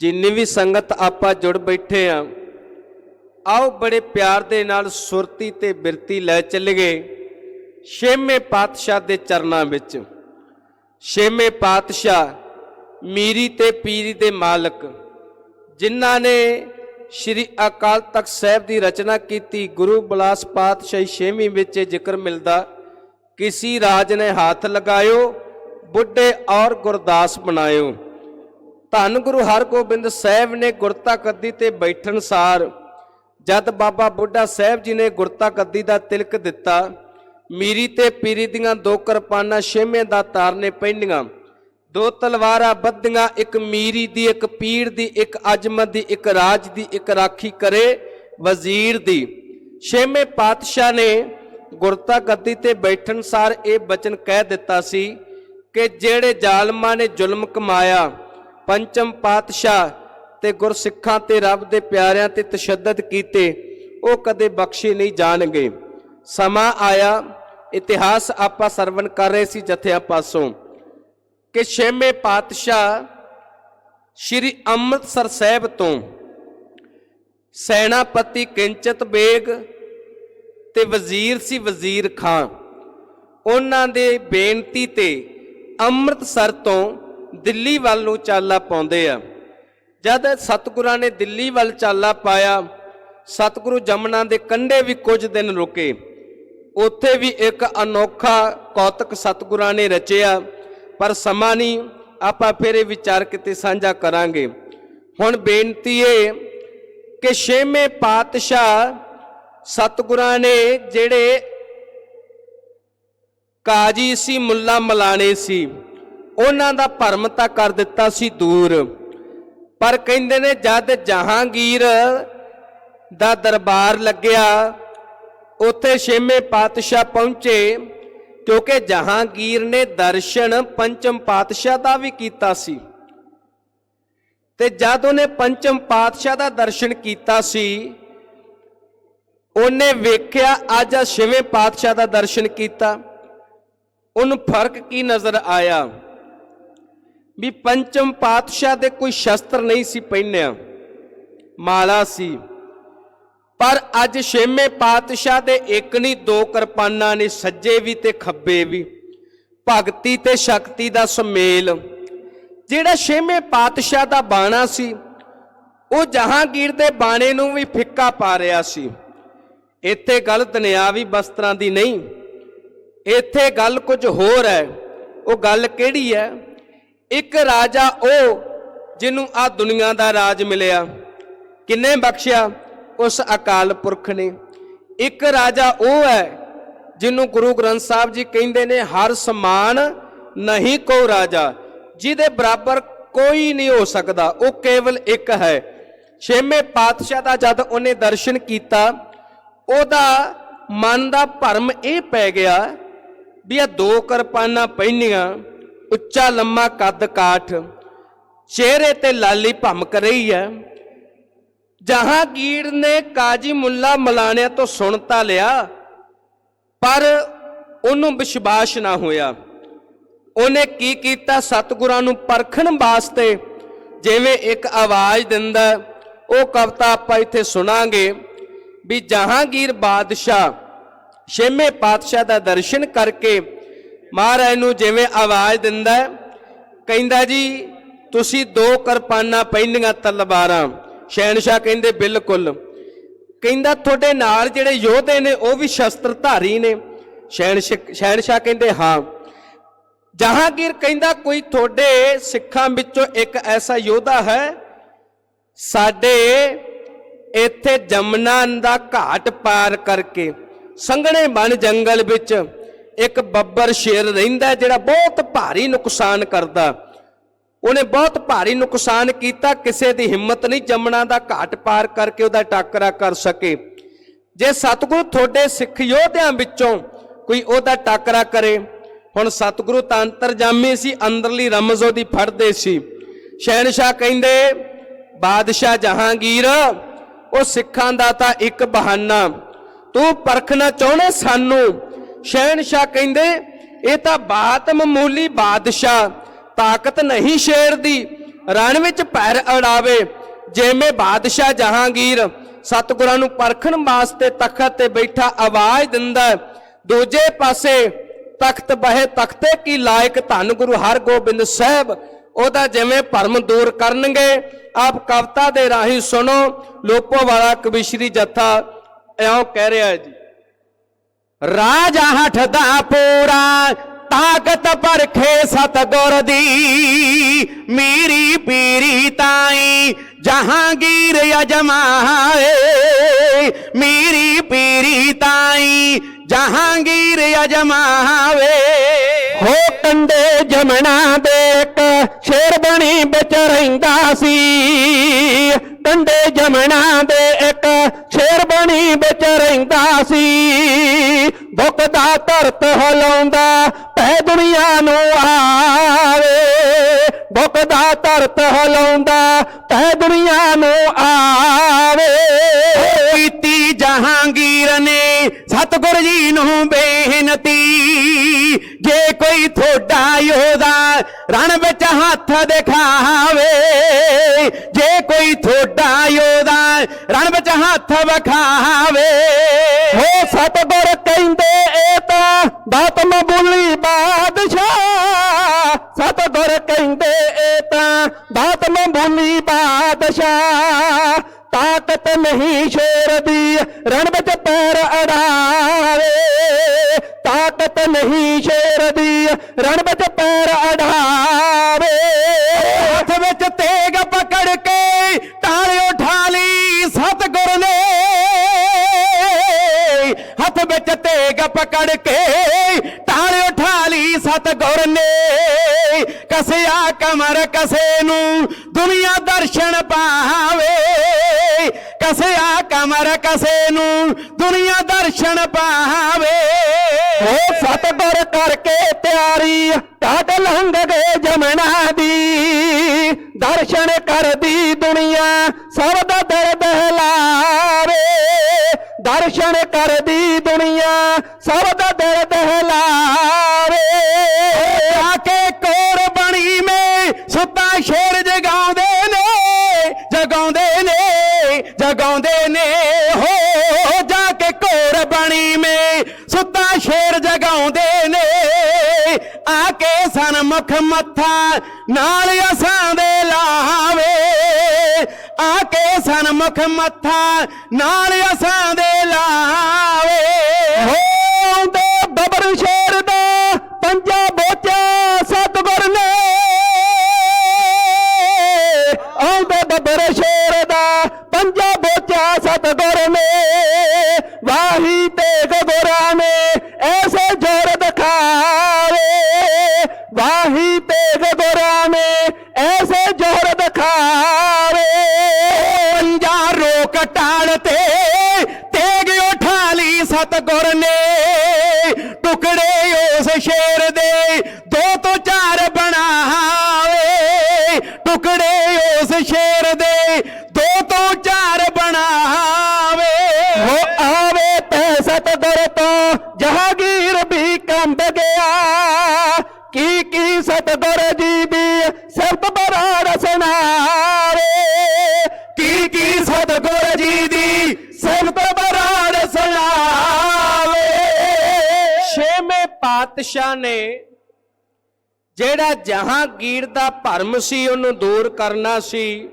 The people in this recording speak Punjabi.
ਜਿੰਨੀ ਵੀ ਸੰਗਤ ਆਪਾਂ ਜੁੜ ਬੈਠੇ ਆ, ਆਓ ਬੜੇ ਪਿਆਰ ਦੇ ਨਾਲ ਸੁਰਤੀ ਤੇ ਬਿਰਤੀ ਲੈ ਚੱਲੀਏ ਛੇਵੇਂ ਪਾਤਸ਼ਾਹ ਦੇ ਚਰਨਾਂ ਵਿੱਚ। ਛੇਵੇਂ ਪਾਤਸ਼ਾਹ ਮੀਰੀ ਤੇ ਪੀਰੀ ਦੇ ਮਾਲਕ, ਜਿਨ੍ਹਾਂ ਨੇ ਸ਼੍ਰੀ ਅਕਾਲ ਤਖਤ ਸਾਹਿਬ ਦੀ ਰਚਨਾ ਕੀਤੀ, ਗੁਰੂ ਬਲਾਸ ਪਾਤਸ਼ਾਹੀ ਛੇਵੀਂ ਵਿੱਚ ਇਹ ਜ਼ਿਕਰ ਮਿਲਦਾ, ਕਿਸੀ ਰਾਜ ਨੇ ਹੱਥ ਲਗਾਇਓ, ਬੁੱਢੇ ਔਰ ਗੁਰਦਾਸ ਬਣਾਇਓ। ਧੰਨ ਗੁਰੂ ਹਰਗੋਬਿੰਦ ਸਾਹਿਬ ਨੇ ਗੁਰਤਾ ਗੱਦੀ ਤੇ ਬੈਠਣ ਸਾਰ, ਜਦ ਬਾਬਾ ਬੁੱਢਾ ਸਾਹਿਬ ਜੀ ਨੇ ਗੁਰਤਾ ਗੱਦੀ ਦਾ ਤਿਲਕ ਦਿੱਤਾ, ਮੀਰੀ ਤੇ ਪੀਰੀ ਦੀਆਂ ਦੋ ਕਿਰਪਾਨਾਂ ਛੇਵੇਂ ਦਾ ਤਾਰਨੇ ਪੈਂਦੀਆਂ। ਦੋ ਤਲਵਾਰਾਂ ਬੱਧੀਆਂ, ਇੱਕ ਮੀਰੀ ਦੀ, ਇੱਕ ਪੀਰ ਦੀ, ਇੱਕ ਅਜਮਤ ਦੀ, ਇੱਕ ਰਾਜ ਦੀ, ਇੱਕ ਰਾਖੀ ਕਰੇ ਵਜ਼ੀਰ ਦੀ। ਛੇਵੇਂ ਪਾਤਸ਼ਾਹ ਨੇ ਗੁਰਤਾ ਗੱਦੀ ਤੇ ਬੈਠਣ ਸਾਰ ਇਹ ਬਚਨ ਕਹਿ ਦਿੱਤਾ ਸੀ ਕਿ ਜਿਹੜੇ ਜ਼ਾਲਮਾਂ ਨੇ ਜ਼ੁਲਮ ਕਮਾਇਆ ਪੰਚਮ ਪਾਤਸ਼ਾਹ ਤੇ ਗੁਰਸਿੱਖਾਂ ਤੇ ਰੱਬ ਦੇ ਪਿਆਰਿਆਂ ਤੇ ਤਸ਼ੱਦਦ ਕੀਤੇ, ਉਹ ਕਦੇ ਬਖਸ਼ੇ ਨਹੀਂ ਜਾਣਗੇ। ਸਮਾਂ ਆਇਆ, ਇਤਿਹਾਸ ਆਪਾਂ ਸਰਵਣ ਕਰ ਰਹੇ ਸੀ ਜਥਿਆਂ ਪਾਸੋਂ। ਕਿ ਛੇਵੇਂ ਪਾਤਸ਼ਾਹ ਸ਼੍ਰੀ ਅੰਮ੍ਰਿਤਸਰ ਸਾਹਿਬ ਤੋਂ ਸੈਨਾਪਤੀ ਕਿੰਚਤ ਬੇਗ ਤੇ ਵਜ਼ੀਰ ਸੀ ਵਜ਼ੀਰ ਖਾਂ, ਉਹਨਾਂ ਦੇ ਬੇਨਤੀ ਤੇ ਅੰਮ੍ਰਿਤਸਰ ਤੋਂ ਦਿੱਲੀ ਵੱਲ ਨੂੰ ਚਾਲਾ ਪਾਉਂਦੇ ਆ। ਜਦ ਸਤਿਗੁਰਾਂ ਨੇ ਦਿੱਲੀ ਵੱਲ ਚਾਲਾ ਪਾਇਆ, ਸਤਿਗੁਰੂ ਜਮਨਾ ਦੇ ਕੰਢੇ ਵੀ ਕੁਝ ਦਿਨ ਰੁਕੇ। ਉੱਥੇ ਵੀ ਇੱਕ ਅਨੋਖਾ ਕੌਤਕ ਸਤਿਗੁਰਾਂ ਨੇ ਰਚਿਆ, ਪਰ ਸਮਾਂ ਨਹੀਂ, ਆਪਾਂ ਫਿਰ ਇਹ ਵਿਚਾਰ ਕਿਤੇ ਸਾਂਝਾ ਕਰਾਂਗੇ। ਹੁਣ ਬੇਨਤੀ ਇਹ ਕਿ ਛੇਵੇਂ ਪਾਤਸ਼ਾਹ ਸਤਿਗੁਰਾਂ ਨੇ ਜਿਹੜੇ ਕਾਜੀ ਸੀ, ਮੁੱਲਾ ਮਲਾਣੇ ਸੀ। ਉਹਨਾਂ ਦਾ ਭਰਮ ਤਾਂ ਕਰ ਦਿੱਤਾ ਸੀ ਦੂਰ। ਪਰ ਕਹਿੰਦੇ ਨੇ, ਜਦ ਜਹਾਂਗੀਰ ਦਾ ਦਰਬਾਰ ਲੱਗਿਆ, ਉੱਥੇ ਛੇਵੇਂ ਪਾਤਸ਼ਾਹ ਪਹੁੰਚੇ, ਕਿਉਂਕਿ ਜਹਾਂਗੀਰ ਨੇ ਦਰਸ਼ਨ ਪੰਚਮ ਪਾਤਸ਼ਾਹ ਦਾ ਵੀ ਕੀਤਾ ਸੀ। ਤੇ ਜਦ ਉਹਨੇ ਪੰਚਮ ਪਾਤਸ਼ਾਹ ਦਾ ਦਰਸ਼ਨ ਕੀਤਾ ਸੀ, ਉਹਨੇ ਵੇਖਿਆ ਅੱਜ ਛੇਵੇਂ ਪਾਤਸ਼ਾਹ ਦਾ ਦਰਸ਼ਨ ਕੀਤਾ। ਉਹਨੂੰ ਫ਼ਰਕ ਕੀ ਨਜ਼ਰ ਆਇਆ? ਵੀ ਪੰਚਮ ਪਾਤਸ਼ਾਹ ਦੇ ਕੋਈ ਸ਼ਸਤਰ ਨਹੀਂ ਸੀ ਪਹਿਨਿਆ, ਮਾਲਾ ਸੀ। ਪਰ ਅੱਜ ਛੇਵੇਂ ਪਾਤਸ਼ਾਹ ਦੇ ਇੱਕ ਨਹੀਂ, ਦੋ ਕਿਰਪਾਨਾਂ ਨੇ ਸੱਜੇ ਵੀ ਤੇ ਖੱਬੇ ਵੀ, ਭਗਤੀ ਤੇ ਸ਼ਕਤੀ ਦਾ ਸੁਮੇਲ। ਜਿਹੜਾ ਛੇਵੇਂ ਪਾਤਸ਼ਾਹ ਦਾ ਬਾਣਾ ਸੀ, ਉਹ ਜਹਾਂਗੀਰ ਦੇ ਬਾਣੇ ਨੂੰ ਵੀ ਫਿੱਕਾ ਪਾ ਰਿਹਾ ਸੀ। ਇੱਥੇ ਗੱਲ ਦੁਨਿਆਵੀ ਵਸਤਰਾਂ ਦੀ ਨਹੀਂ, ਇੱਥੇ ਗੱਲ ਕੁਝ ਹੋਰ ਹੈ। ਉਹ ਗੱਲ ਕਿਹੜੀ ਹੈ? ਇੱਕ ਰਾਜਾ ਉਹ ਜਿਹਨੂੰ ਆ ਦੁਨੀਆ ਦਾ ਰਾਜ ਮਿਲਿਆ। ਕਿੰਨੇ ਬਖਸ਼ਿਆ? ਉਸ ਅਕਾਲ ਪੁਰਖ ਨੇ। ਇੱਕ ਰਾਜਾ ਉਹ ਹੈ ਜਿਹਨੂੰ ਗੁਰੂ ਗ੍ਰੰਥ ਸਾਹਿਬ ਜੀ ਕਹਿੰਦੇ ਨੇ, ਹਰ ਸਮਾਨ ਨਹੀਂ ਕੋ ਰਾਜਾ, ਜਿਹਦੇ ਬਰਾਬਰ ਕੋਈ ਨਹੀਂ ਹੋ ਸਕਦਾ। ਉਹ ਕੇਵਲ ਇੱਕ ਹੈ। ਛੇਵੇਂ ਪਾਤਸ਼ਾਹ ਦਾ ਜਦ ਉਹਨੇ ਦਰਸ਼ਨ ਕੀਤਾ, ਉਹਦਾ ਮਨ ਦਾ ਭਰਮ ਇਹ ਪੈ ਗਿਆ ਵੀ ਇਹ ਦੋ ਕਿਰਪਾਨਾਂ ਪਹਿਨੀਆਂ ਉੱਚਾ ਲੰਮਾ ਕੱਦ ਕਾਠ, ਚਿਹਰੇ ਤੇ ਲਾਲੀ ਭਮਕ ਰਹੀ ਹੈ। ਜਹਾਂਗੀਰ ਨੇ ਕਾਜੀ ਮੁੱਲਾ ਮਲਾਣਿਆਂ ਤੋਂ ਸੁਣਤਾ ਲਿਆ, ਪਰ ਉਹਨੂੰ ਵਿਸ਼ਵਾਸ ਨਾ ਹੋਇਆ। ਉਹਨੇ ਕੀ ਕੀਤਾ? ਸਤਿਗੁਰਾਂ ਨੂੰ ਪਰਖਣ ਵਾਸਤੇ ਜਿਵੇਂ ਇੱਕ ਆਵਾਜ਼ ਦਿੰਦਾ ਉਹ ਕਵਿਤਾ ਆਪਾਂ ਇੱਥੇ ਸੁਣਾਂਗੇ ਵੀ ਜਹਾਂਗੀਰ ਬਾਦਸ਼ਾਹ ਛੇਵੇਂ ਪਾਤਸ਼ਾਹ ਦਾ ਦਰਸ਼ਨ ਕਰਕੇ ਮਹਾਰਾਜ ਨੂੰ ਜਿਵੇਂ ਆਵਾਜ਼ ਦਿੰਦਾ ਕਹਿੰਦਾ ਜੀ, ਤੁਸੀਂ ਦੋ ਕਿਰਪਾਨਾਂ ਪੈਂਦੀਆਂ ਤਲਵਾਰਾਂ। ਸ਼ੈਨਸ਼ਾ ਕਹਿੰਦੇ, ਬਿਲਕੁਲ। ਕਹਿੰਦਾ, ਤੁਹਾਡੇ ਨਾਲ ਜਿਹੜੇ ਯੋਧੇ ਨੇ, ਉਹ ਵੀ ਸ਼ਸਤਰਧਾਰੀ ਨੇ। ਸ਼ੈਨਸ਼ਾ ਕਹਿੰਦੇ, ਹਾਂ। ਜਹਾਂਗੀਰ ਕਹਿੰਦਾ, ਕੋਈ ਤੁਹਾਡੇ ਸਿੱਖਾਂ ਵਿੱਚੋਂ ਇੱਕ ਐਸਾ ਯੋਧਾ ਹੈ? ਸਾਡੇ ਇੱਥੇ ਜਮਨਾ ਦਾ ਘਾਟ ਪਾਰ ਕਰਕੇ, ਸੰਘਣੇ ਬਣ ਜੰਗਲ ਵਿੱਚ ਇੱਕ ਬੱਬਰ ਸ਼ੇਰ ਰਹਿੰਦਾ ਜਿਹੜਾ ਬਹੁਤ ਭਾਰੀ ਨੁਕਸਾਨ ਕਰਦਾ। ਉਹਨੇ ਬਹੁਤ ਭਾਰੀ ਨੁਕਸਾਨ ਕੀਤਾ, ਕਿਸੇ ਦੀ ਹਿੰਮਤ ਨਹੀਂ, ਜੰਮਣਾ ਦਾ ਘਾਟ ਪਾਰ ਕਰਕੇ ਉਹਦਾ ਟਾਕਰਾ ਕਰ ਸਕੇ। ਜੇ ਸਤਿਗੁਰੂ ਤੁਹਾਡੇ ਸਿੱਖ ਯੋਧਿਆਂ ਵਿੱਚੋਂ ਕੋਈ ਉਹਦਾ ਟਾਕਰਾ ਕਰੇ, ਹੁਣ ਸਤਿਗੁਰੂ ਤਾਂ ਅੰਤਰਜਾਮੀ ਸੀ, ਅੰਦਰਲੀ ਰਮਜ਼ ਉਹਦੀ ਫੜਦੇ ਸੀ। ਸ਼ਹਿਨशाह ਕਹਿੰਦੇ, ਬਾਦਸ਼ਾਹ ਜਹਾਂਗੀਰ, ਉਹ ਸਿੱਖਾਂ ਦਾ ਤਾਂ ਇੱਕ ਬਹਾਨਾ। ਤੂੰ ਪਰਖਣਾ ਚਾਹੁੰਦੇ ਸਾਨੂੰ ਸ਼ਹਿਨशाह ਕਹਿੰਦੇ, ਇਹ ਤਾਂ ਬਾਤ ਮਾਮੂਲੀ ਬਾਦਸ਼ਾਹ, ਤਾਕਤ ਨਹੀਂ ਸ਼ੇਰ ਦੀ ਰਣ ਵਿੱਚ ਪੈਰ ਅੜਾਵੇ ਜਿਵੇਂ ਬਾਦਸ਼ਾਹ ਜਹਾਂਗੀਰ ਸਤਿਗੁਰਾਂ ਨੂੰ ਪਰਖਣ ਵਾਸਤੇ ਤਖਤ ਤੇ ਬੈਠਾ ਆਵਾਜ਼ ਦਿੰਦਾ ਦੂਜੇ ਪਾਸੇ, ਤਖਤ ਬਹਿ ਤਖਤੇ ਕੀ ਲਾਇਕ ਧੰਨ ਗੁਰੂ ਹਰਗੋਬਿੰਦ ਸਾਹਿਬ, ਉਹਦਾ ਜਿਵੇਂ ਭਰਮ ਦੂਰ ਕਰਨਗੇ। ਆਪ ਕਵਿਤਾ ਦੇ ਰਾਹੀਂ ਸੁਣੋ, ਲੋਪੋ ਵਾਲਾ ਕਵਿਸ਼ਰੀ ਜੱਥਾ ਇਉਂ ਕਹਿ ਰਿਹਾ ਹੈ ਜੀ। ਰਾਜਾ ਹੱਠ ਦਾ ਪੂਰਾ, ਤਾਕਤ ਪਰਖੇ ਸਤਗੁਰ ਦੀ। ਮੀਰੀ ਪੀਰੀ ਤਾਈ, ਜਹਾਂਗੀਰ ਅਜਮਾਏ। ਮੀਰੀ ਪੀਰੀ ਤਾਈ, ਜਹਾਂਗੀਰ ਅਜਮਾਵੇ ਹੋ ਕੰਡੇ ਜਮਣਾ ਦੇ ਇੱਕ ਸ਼ੇਰ ਬਣੀ ਵਿੱਚ ਰਹਿੰਦਾ ਸੀ। ਕੰਡੇ ਜਮਣਾ ਦੇ ਇੱਕ ਸ਼ੇਰਬਣੀ ਵਿੱਚ ਰਹਿੰਦਾ ਸੀ। ਭੁੱਖ ਦਾ ਧਰਤ ਹਲਾਉਂਦਾ ਪੈ ਦੁਨੀਆ ਨੂੰ ਆਵੇ। ਭੁੱਖ ਦਾ ਧਰਤ ਹਲਾਉਂਦਾ ਪੈ ਦੁਨੀਆ ਨੂੰ ਆਵੇ। ਕੀਤੀ ਜਹਾਂਗੀਰ ਨੇ ਸਤਿਗੁਰ ਜੀ ਨੂੰ ਬੇਨਤੀ, ਜੇ ਕੋਈ ਥੋੜਾ ਯੋਧਾ ਰਣ ਵਿੱਚ ਹੱਥ ਦਿਖਾਵੇ, ਜੇ ਕੋਈ ਥੋੜਾ ਯੋਧਾ ਰਣ ਵਿੱਚ ਹੱਥ ਵਿਖਾਵੇ। ਹੋ ਸਤਿਗੁਰ ਕਹਿੰਦੇ ਇਹ ਤਾਂ ਬਾਤ ਮਬੂਲੀ ਬਾਦਸ਼ਾਹ। ਸਤਿਗੁਰ ਕਹਿੰਦੇ ਇਹ ਤਾਂ ਬਾਤ ਮਬੂਲੀ ਬਾਦਸ਼ਾਹ। ਤਾਕਤ ਨਹੀਂ ਸ਼ੇਰ ਦੀ ਰਣ ਵਿੱਚ ਪੈਰ ਅੜਾਵੇ। ਤਾਕਤ ਨਹੀਂ ਸ਼ੇਰ ਦੀ ਰਣ ਵਿੱਚ ਪੈਰ ਅੜਾਵੇ। ਹੱਥ ਵਿੱਚ ਤੇਗ ਪਕੜ ਕੇ ਟਾਲਿਓ ਠਾਲੀ ਸਤਿਗੁਰ ਨੇ। ਹੱਥ ਵਿੱਚ ਤੇਗ ਪਕੜ ਕੇ ਟਾਲਿਓ ਠਾਲੀ ਸਤਿਗੁਰ ਨੇ। ਕਸਿਆ ਕਮਰ ਕਸੇ ਨੂੰ ਦੁਨੀਆ ਦਰਸ਼ਨ ਪਾਵੇ। ਕਸਿਆ ਕਮਰ ਕਸੇ ਨੂੰ ਦੁਨੀਆ ਦਰਸ਼ਨ ਪਾਵੇ। ਹੋ ਸਤਿਗੁਰ ਕਰਕੇ ਤਿਆਰੀ ਟਾਟ ਲੰਘ ਗਏ ਜਮਨਾ ਦੀ। ਦਰਸ਼ਨ ਕਰਦੀ ਦੁਨੀਆ ਸਭ ਦਾ ਦਰਦ ਹਲਾਵੇ। ਦਰਸ਼ਨ ਕਰਦੀ ਦੁਨੀਆ ਸਭ ਦਾ ਦਰਦ ਹਲਾਵੇ। ਆ ਕੇ ਸੁੱਤਾ ਸ਼ੇਰ ਜਗਾਉਂਦੇ ਨੇ ਜਗਾਉਂਦੇ ਨੇ ਜਗਾਉਂਦੇ ਨੇ। ਹੋ, ਜਾ ਕੇ ਕੋਰ ਬਣੀ ਮੇ, ਸੁੱਤਾ ਸ਼ੇਰ ਜਗਾਉਂਦੇ ਨੇ। ਆ ਕੇ ਸਨਮੁਖ ਮੱਥਾ ਨਾਲ ਅਸਾਂ ਦੇ ਲਾਵੇ। ਆ ਕੇ ਸਨਮੁਖ ਮੱਥਾ ਨਾਲ ਅਸਾਂ ਦੇ ਲਾਵੇ। ਹੋ ਵਾਹੀ ਤੇ ਗੋਰਾ ਨੇ ਐਸੇ ਜੋਰ ਦਿਖਾਵੇ। ਪੰਜਾ ਰੋਕ ਟਾਲ ਤੇ ਤੇਗ ਉਠਾ ਲਈ ਸਤਗੁਰ ਨੇ। ਟੁਕੜੇ ਉਸ ਸ਼ੇਰ ਦੇ ਦੋ ਤੋਂ ਚਾਰ ਬਣਾਵੇ। ਟੁਕੜੇ ਉਸ ਪਾਤਸ਼ਾਹ ਨੇ ਜਿਹੜਾ ਜਹਾਂਗੀਰ ਦਾ ਭਰਮ ਸੀ ਉਹਨੂੰ ਦੂਰ ਕਰਨਾ ਸੀ।